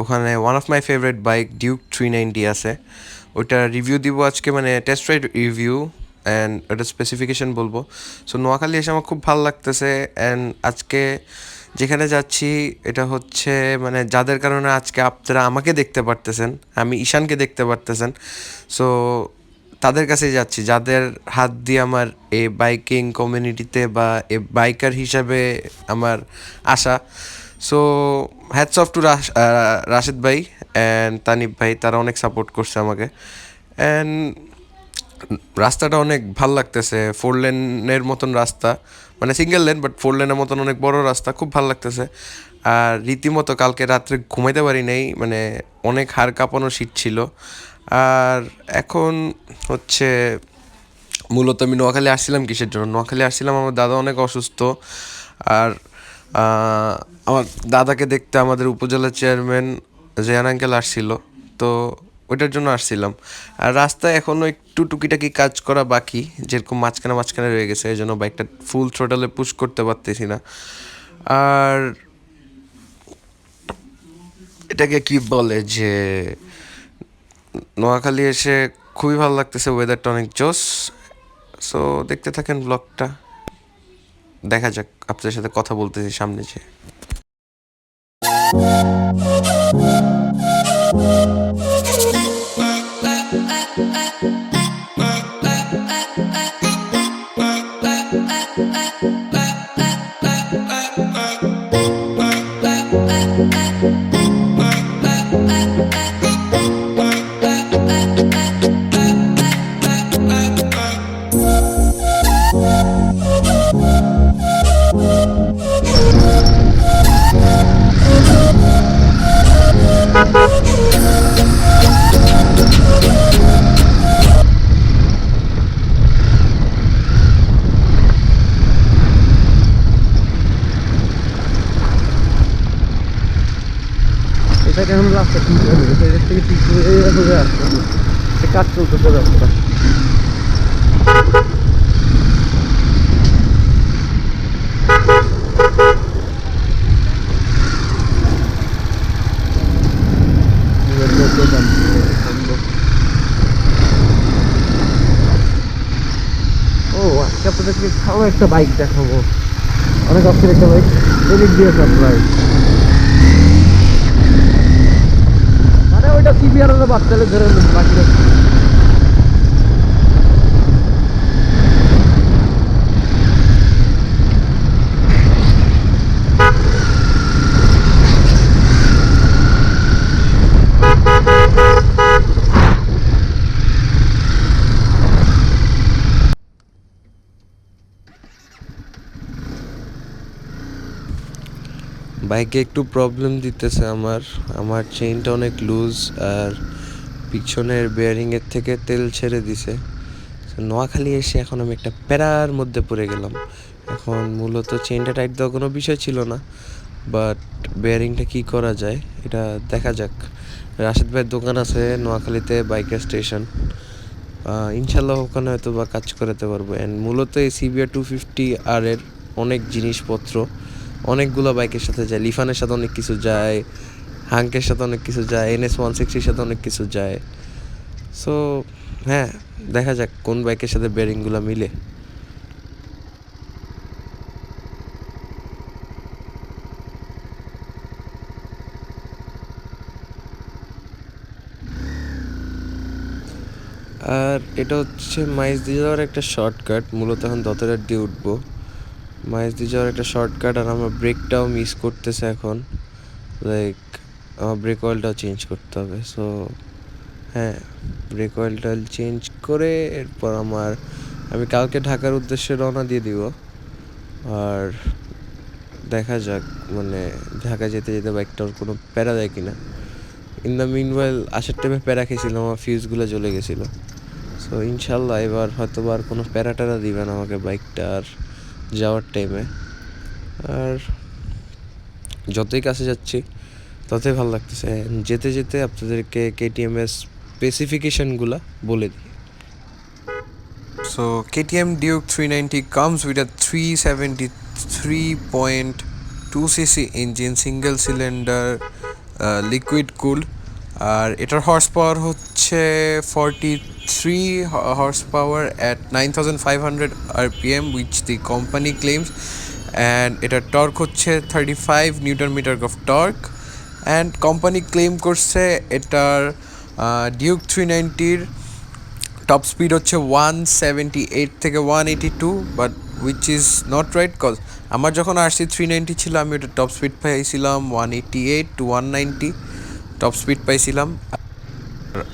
ওখানে one of my favourite bike Duke three ninety আছে। ওইটা রিভিউ দিব আজকে মানে টেস্ট রাইড রিভিউ অ্যান্ড ওটার স্পেসিফিকেশন বলব। সো নোয়াখালী এসে আমার খুব ভালো লাগতেছে অ্যান্ড আজকে যেখানে যাচ্ছি, এটা হচ্ছে মানে যাদের কারণে আজকে আপনারা আমাকে দেখতে পারতেছেন, আমি ঈশানকে দেখতে পারতেছেন সো তাদের কাছেই যাচ্ছি। যাদের হাত দিয়ে আমার এই বাইকিং কমিউনিটিতে বা এ বাইকার হিসাবে আমার আশা। So hats off to Rashed ভাই অ্যান্ড তানিব ভাই তারা অনেক সাপোর্ট করছে আমাকে. অ্যান্ড রাস্তাটা অনেক ভালো লাগতেছে ফোর লেনের মতন রাস্তা। মানে সিঙ্গেল লেন বাট ফোর লেনের মতন অনেক বড় রাস্তা, খুব ভালো লাগতেছে। আর রীতিমতো কালকে রাত্রে ঘুমাইতে পারি নাই মানে অনেক হাড় কাঁপানো শীত ছিল। আর এখন হচ্ছে মূলত আমি নোয়াখালী আসছিলাম কিসের জন্য? নোয়াখালী আসছিলাম, আমার দাদা অনেক অসুস্থ। আর আমার দাদাকে দেখতে আমাদের উপজেলা চেয়ারম্যান জয়ান আঙ্কেল আসছিল, তো ওইটার জন্য আসছিলাম। আর রাস্তায় এখনও একটু টুকিটাকি কাজ করা বাকি, যেরকম মাঝখানে মাঝখানে রয়ে গেছে, এই জন্য বাইকটা ফুল থ্রোটালে পুশ করতে পারতেছি না। আর এটাকে কি বলে যে, নোয়াখালী এসে খুবই ভালো লাগতেছে ওয়েদারটা অনেক জোস সো দেখতে থাকেন ব্লগটা দেখা যাক, আপনাদের সাথে কথা বলতেছি সামনে যে। Oh, আপনাদেরকে ভালো একটা বাইক দেখাবো। অনেক অস্থির একটা বাইক এদিক দিয়ে সাপ্লাই মানে ওইটা সিবিআর বাচ্চাদের ধরে বাকি বাইকে একটু প্রবলেম দিতেছে আমার। আমার চেইনটা অনেক লুজ আর পিছনের বেয়ারিংয়ের থেকে তেল ছেড়ে দিছে। নোয়াখালী এসে এখন আমি একটা প্যারার মধ্যে পড়ে গেলাম। এখন মূলত চেইনটা টাইট দেওয়ার কোনো বিষয় ছিল না বাট বেয়ারিংটা কি করা যায় এটা দেখা যাক। রাশেদ ভাইয়ের দোকান আছে নোয়াখালীতে বাইকের স্টেশন ইনশাল্লাহ ওখানে হয়তো বা কাজ করাতে পারব। অ্যান্ড মূলত এই সিবিআর টু ফিফটি আর এর অনেক জিনিসপত্র। অনেকগুলো বাইকের সাথে যায়, লিফানের সাথে অনেক কিছু যায়, হাঙ্কের সাথে অনেক কিছু যায় এনএস ওয়ান সিক্সটির সাথে অনেক কিছু যায়। সো হ্যাঁ দেখা যাক কোন বাইকের সাথে বেয়ারিংগুলো মিলে। আর এটা হচ্ছে দিয়ে যাওয়ার একটা শর্টকাট মূলত এখন দতরার দিয়ে উঠবো। মাইজ দিয়ে যাওয়ার একটা শর্টকাট আর আমার ব্রেকটাও মিস করতেছে এখন। লাইক আমার ব্রেক অয়েলটাও চেঞ্জ করতে হবে। সো হ্যাঁ ব্রেক অয়েলটা চেঞ্জ করে এরপর আমার, আমি কালকে ঢাকার উদ্দেশ্যে রওনা দিয়ে দিব। আর দেখা যাক মানে ঢাকা যেতে যেতে বাইকটার কোনো প্যারা দেয় কিনা। ইন দ্য মিনওয়েল আসার টাইমে প্যারা খেয়েছিলাম, আমার ফিউজগুলো জ্বলে গেছিল। সো ইনশাল্লাহ এবার হয়তো আর কোনো প্যারা ট্যারা দিবেন আমাকে বাইকটা আর যাওয়ার টাইমে আর যতই কাছে যাচ্ছি, ততই ভালো লাগতেছে। যেতে যেতে আপনাদেরকে কেটিএম এর স্পেসিফিকেশনগুলো বলে দিই। So KTM Duke 390 comes with a 373.2 cc engine engine single cylinder liquid cool আর এটার হর্স পাওয়ার হচ্ছে forty three horsepower at nine thousand five hundred R P M which the company claims and এটার torque হচ্ছে thirty five newton metre of torque and company claim করছে এটার Duke three নাইনটির top speed হচ্ছে one seventy eight থেকে one eighty two but which is not right cause আমার যখন RC three ninety ছিল, আমি ওটা টপ স্পিড পাইছিলাম one eighty eight two one ninety top speed পাইছিলাম।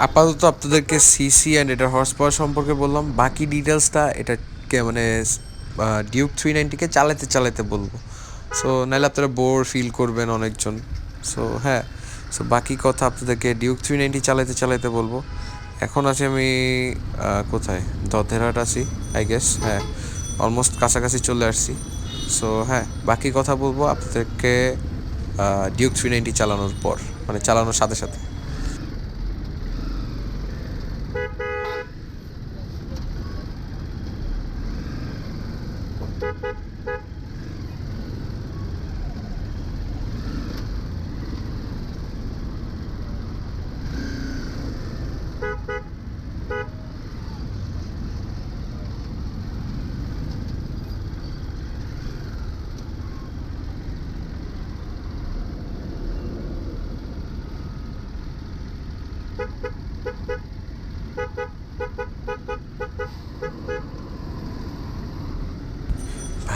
আপাতত আপনাদেরকে সিসি অ্যান্ড এটার হর্স পাওয়ার সম্পর্কে বললাম। বাকি ডিটেলসটা এটাকে মানে ডিউক থ্রি নাইনটিকে চালাতে চালাতে বলব। সো নাহলে আপনারা বোর ফিল করবেন অনেকজন। সো হ্যাঁ। সো বাকি কথা আপনাদেরকে ডিউক থ্রি নাইনটি চালাতে চালাতে বলব। এখন আছি আমি কোথায়? দধেরহাট আছি আই গেস হ্যাঁ। অলমোস্ট কাছাকাছি চলে আসছি। সো হ্যাঁ বাকি কথা বলব আপনাদেরকে ডিউক থ্রি নাইনটি চালানোর পর। মানে চালানোর সাথে সাথে।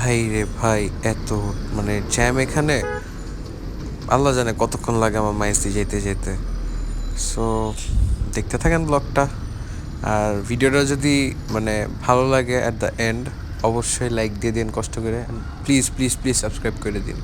ভাই রে ভাই, এত মানে জ্যাম এখানে? আল্লাহ জানে কতক্ষণ লাগে আমার মাইসি যেতে যেতে। সো দেখতে থাকেন ব্লগটা আর ভিডিওটা যদি মানে ভালো লাগে অ্যাট দ্য এন্ড অবশ্যই লাইক দিয়ে দিন কষ্ট করে। প্লিজ প্লিজ প্লিজ সাবস্ক্রাইব করে দিন।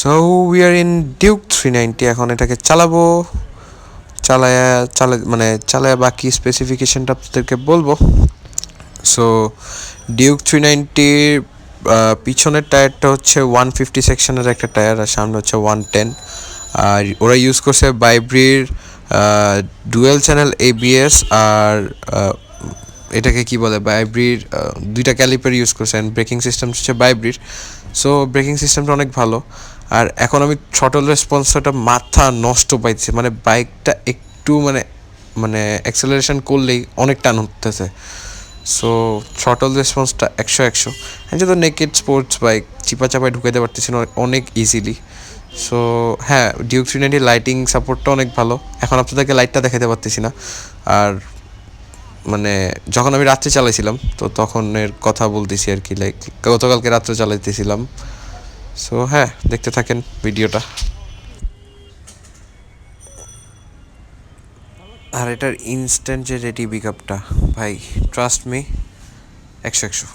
So we are in Duke three ninety এখন এটাকে চালাবো। চালায়া, চালা মানে চালায়া বাকি স্পেসিফিকেশনটা আপনাদেরকে বলব। সো ডিউক থ্রি নাইনটির পিছনের টায়ারটা হচ্ছে ওয়ান ফিফটি সেকশনের একটা টায়ার আর সামনে হচ্ছে ওয়ান টেন আর ওরা ইউজ করছে বাইব্রির ডুয়েল চ্যানেল এবিএস আর এটাকে কি বলে? বাইব্রির দুইটা ক্যালিপার ইউজ করছে। অ্যান্ড ব্রেকিং সিস্টেম হচ্ছে বাইব্রির সো ব্রেকিং সিস্টেমটা অনেক ভালো। আর এখন আমি ছটল রেসপন্সটা মাথা নষ্ট পাইছি মানে বাইকটা একটু মানে মানে অ্যাক্সেলারেশন করলেই অনেক টান উঠতেছে সো থ্রটল রেসপন্সটা একশো একশো। আমি যেহেতু নেকেড স্পোর্টস বাইক চিপা চাপায় ঢুকাইতে পারতেছি অনেক ইজিলি সো হ্যাঁ ডিউক থ্রি নাইনটি লাইটিং সাপোর্টটা অনেক ভালো। এখন আপনাদেরকে লাইটটা দেখাতে পারতেছি না। আর মানে যখন আমি রাত্রে চালাইছিলাম, তো তখনের কথা বলতেছি আর কি লাইক গতকালকে রাত্রে চালাইতেছিলাম। সো হ্যাঁ দেখতে থাকেন ভিডিওটা। আর এটার ইনস্ট্যান্ট যে রেডি পিক আপটা ভাই ট্রাস্ট মি একশো একশো।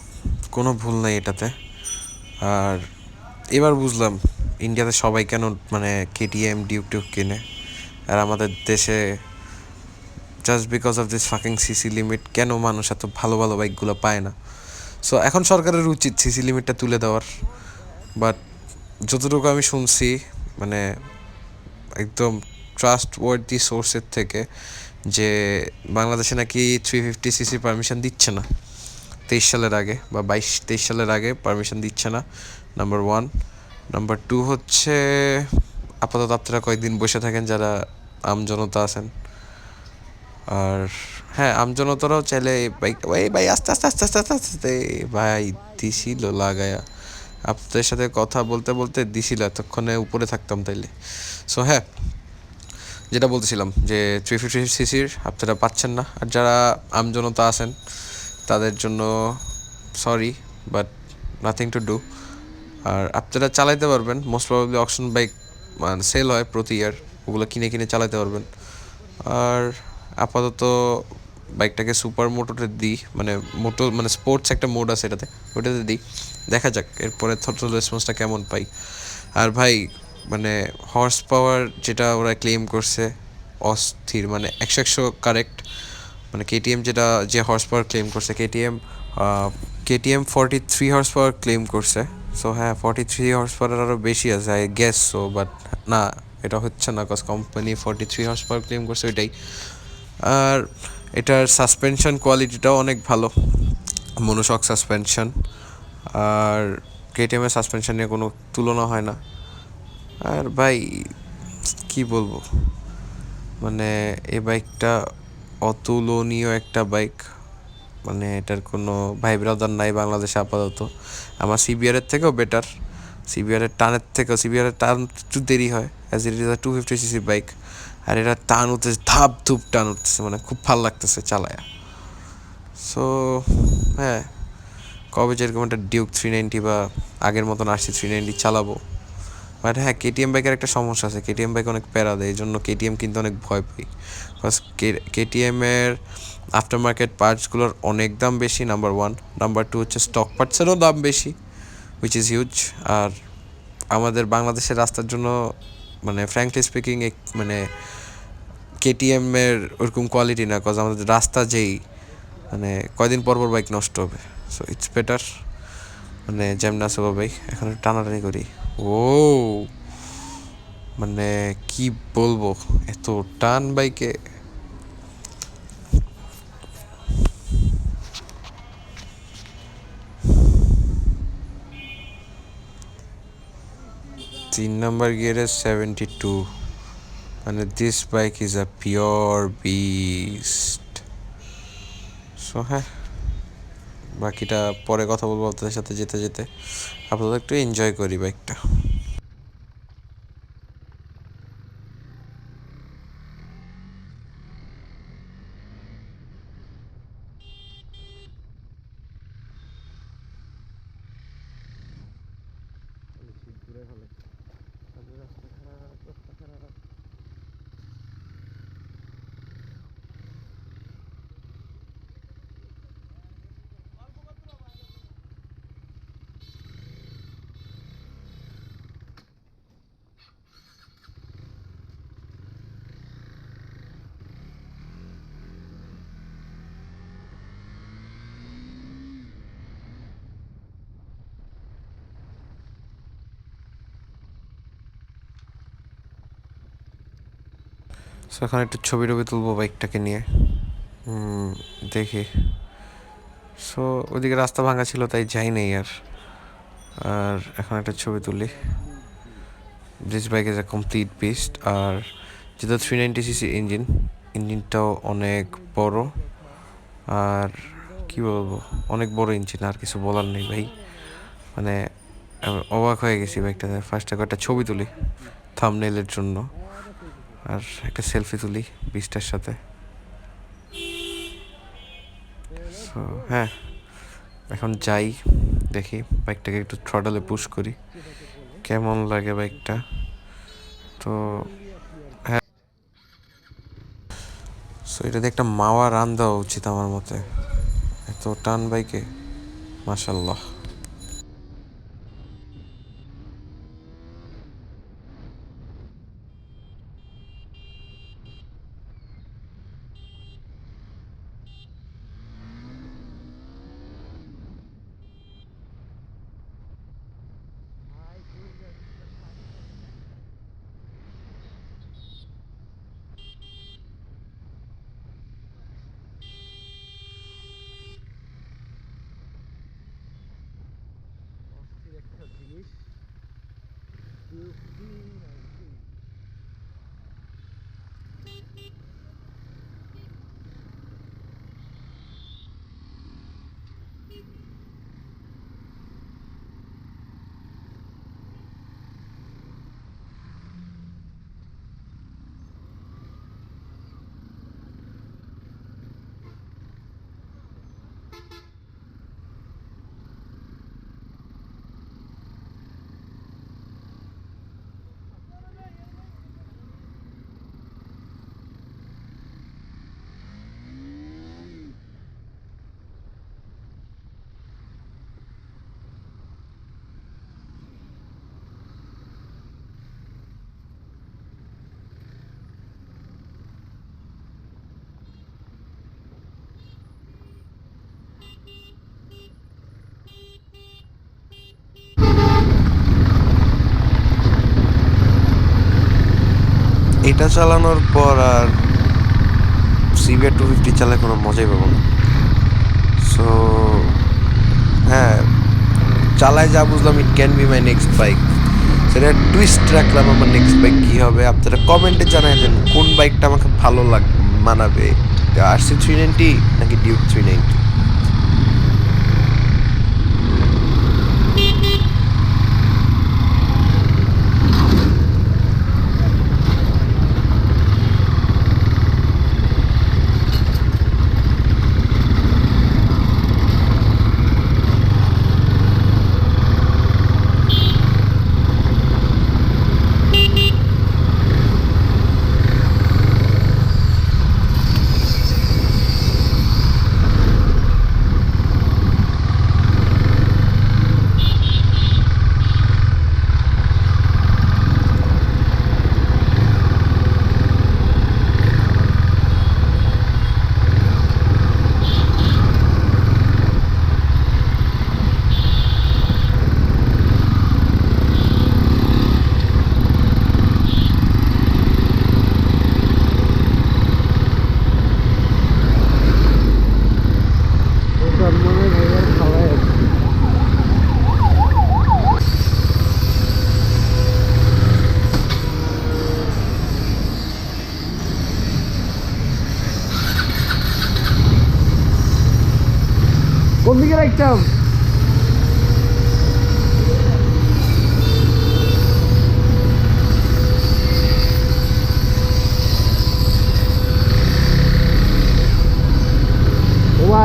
কোনো ভুল নাই এটাতে। আর এবার বুঝলাম ইন্ডিয়াতে সবাই কেন মানে কেটিএম ডিউক টিউক কিনে? আর আমাদের দেশে just because of this fucking CC limit কেন মানুষ এত ভালো ভালো বাইকগুলো পায় না? সো এখন সরকারের উচিত সিসি লিমিটটা তুলে দেওয়ার। বাট যতটুকু আমি শুনছি মানে একদম ট্রাস্ট ওয়ার্দি সোর্সের থেকে যে বাংলাদেশে নাকি থ্রি ফিফটি সিসি পারমিশন দিচ্ছে না। তেইশ সালের আগে বা বাইশ, তেইশ সালের আগে পারমিশন দিচ্ছে না নাম্বার ওয়ান নাম্বার টু হচ্ছে, আপাতত আপনারা কয়েকদিন বসে থাকেন যারা আমজনতা আছেন। আর হ্যাঁ আমজনতারাও চাইলে এই বাইক ভাই আস্তে আস্তে আস্তে আস্তে আস্তে আস্তে আস্তে ভাই দিছিল লাগায়া। আপনাদের সাথে কথা বলতে বলতে দিছিল এতক্ষণে উপরে থাকতাম তাইলে। সো হ্যাঁ যেটা বলতেছিলাম যে থ্রি ফিফটি সিসির আপনারা পাচ্ছেন না। আর যারা আমজনতা আছেন, তাদের জন্য sorry but nothing to do আর আপনারা চালাইতে পারবেন। মোস্ট প্রবাবলি অকশন বাইক মানে সেল হয় প্রতি ইয়ার ওগুলো কিনে কিনে চালাতে পারবেন। আর আপাতত বাইকটাকে সুপার মোটরে দিই মানে মোটো মানে স্পোর্টস একটা মোড আছে এটাতে ওটাতে দিই। দেখা যাক, এরপরে থটল রেসপন্সটা কেমন পাই। আর ভাই মানে হর্স পাওয়ার যেটা ওরা ক্লেম করছে, অস্থির মানে একশো একশো কারেক্ট মানে কেটিএম যেটা, যে হর্স পাওয়ার ক্লেম করছে KTM KTM forty three horsepower claim করছে। সো হ্যাঁ ফর্টি থ্রি হর্স পাওয়ার আরও বেশি আছে আই গ্যাস সো বাট না, এটা হচ্ছে না cause company forty three horse power claim করছে, ওইটাই। আর এটার সাসপেনশন কোয়ালিটিটাও অনেক ভালো। মনোশক সাসপেনশন আর কেটিএমের সাসপেনশন নিয়ে কোনো তুলনা হয় না। আর ভাই, কি বলব? মানে এই বাইকটা অতুলনীয় একটা বাইক মানে এটার কোনো ভাই ব্রাদার নাই বাংলাদেশে আপাতত। আমার সিবিআরের থেকেও বেটার সিবিআরের টানের থেকেও সিবিআরের টান একটু দেরি হয়। As it is two fifty CC bike আর এরা টান উঠতেছে, ধাপ ধুপ টান উঠতেছে মানে খুব ভালো লাগতেছে চালায়া। সো হ্যাঁ কবে যেরকম একটা ডিউক থ্রি নাইনটি বা আগের মতন আসছি থ্রি নাইনটি চালাবো। বাট হ্যাঁ কেটিএম বাইকের একটা সমস্যা আছে কেটিএম বাইক অনেক প্যারা দেয়, এই জন্য কেটিএম কিন্তু অনেক ভয় পাই। বিকজ কেটিএমের আফটার মার্কেট পার্টসগুলোর অনেক দাম বেশি নাম্বার ওয়ান নাম্বার টু হচ্ছে স্টক পার্টসেরও দাম বেশি উইচ ইজ হিউজ আর আমাদের বাংলাদেশের রাস্তার জন্য মানে ফ্র্যাঙ্কলি স্পিকিং মানে কেটিএমের ওরকম কোয়ালিটি না কজ আমাদের রাস্তা যেই মানে কয়দিন পর পর বাইক নষ্ট হবে। সো ইটস বেটার মানে যেমন আছে বাইক এখন টানাটানি করি। ও মানে কি বলব, এত টান বাইকে তিন নাম্বার গিয়ারে সেভেন্টি টু মানে this bike is a pure beast so হ্যাঁ। বাকিটা পরে কথা বলব আপনাদের সাথে যেতে যেতে। আপনারা একটু এনজয় করি বাইকটা সো এখন একটু ছবি টবি তুলবো বাইকটাকে নিয়ে। দেখি। সো ওদিকে রাস্তা ভাঙা ছিল, তাই যাই নেই আর। আর এখন একটা ছবি তুলি। This bike is a complete beast আর যেটা থ্রি নাইনটি সিসি ইঞ্জিন ইঞ্জিনটাও অনেক বড়। আর কি বলব, অনেক বড় ইঞ্জিন আর কিছু বলার নেই ভাই। মানে অবাক হয়ে গেছি বাইকটাতে। ফার্স্টে একটা ছবি তুলি থামনেলের জন্য। আর একটা সেলফি তুলি বিস্টার সাথে। So, হ্যাঁ এখন যাই দেখি বাইকটাকে একটু থ্রডলে পুশ করি। কেমন লাগে বাইকটা তো হ্যাঁ। সো একটা মাওয়া রান দেওয়া উচিত আমার মতে। এত টান বাইকে মাসাল্লাহ এটা চালানোর পর আর সিবিআর টু ফিফটি চালায় কোনো মজাই পাবো না। সো হ্যাঁ চালায় যা বুঝলাম it can be my next bike সেটা টুইস্ট রাখলাম আমার নেক্সট বাইক কী হবে, আপনারা কমেন্টে জানাই দেন কোন বাইকটা আমাকে ভালো লাগ মানাবে। আর সি থ্রি নাইনটি নাকি ডিউক থ্রি নাইনটি ওটার মনে হয় ভাইয়ার খাওয়াই আছে কোন দিকে রাখতাম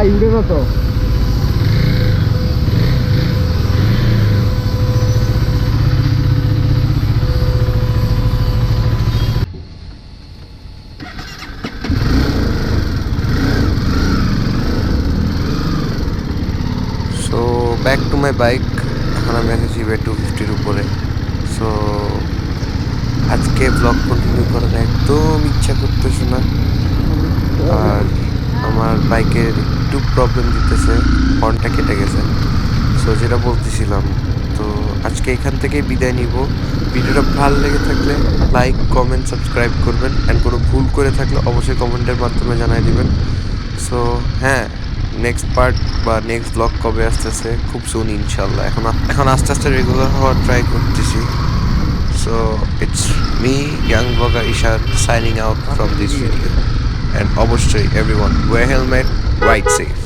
ও ভাই উঠে না তো? So back to my bike এখন আমি আছি জিবে টু ফিফটির উপরে। সো আজকে ব্লগ কন্টিনিউ করার একদম ইচ্ছা করতেছে না। আর আমার বাইকের একটু প্রবলেম দিতেছে হর্নটা কেটে গেছে। সো যেটা বলতেছিলাম, তো আজকে এখান থেকেই বিদায় নিব। ভিডিওটা ভালো লেগে থাকলে লাইক কমেন্ট সাবস্ক্রাইব করবেন। অ্যান্ড কোনো ভুল করে থাকলে অবশ্যই কমেন্টের মাধ্যমে জানাই দেবেন। সো হ্যাঁ নেক্সট পার্ট বা নেক্সট ব্লগ কবে আসতেছে? খুব সুন ইনশাল্লাহ এখন এখন আস্তে আস্তে রেগুলার হওয়ার ট্রাই করতেছি। So it's me young blogger Ishad signing out from this video and অবশ্যই everyone wear helmet ride safe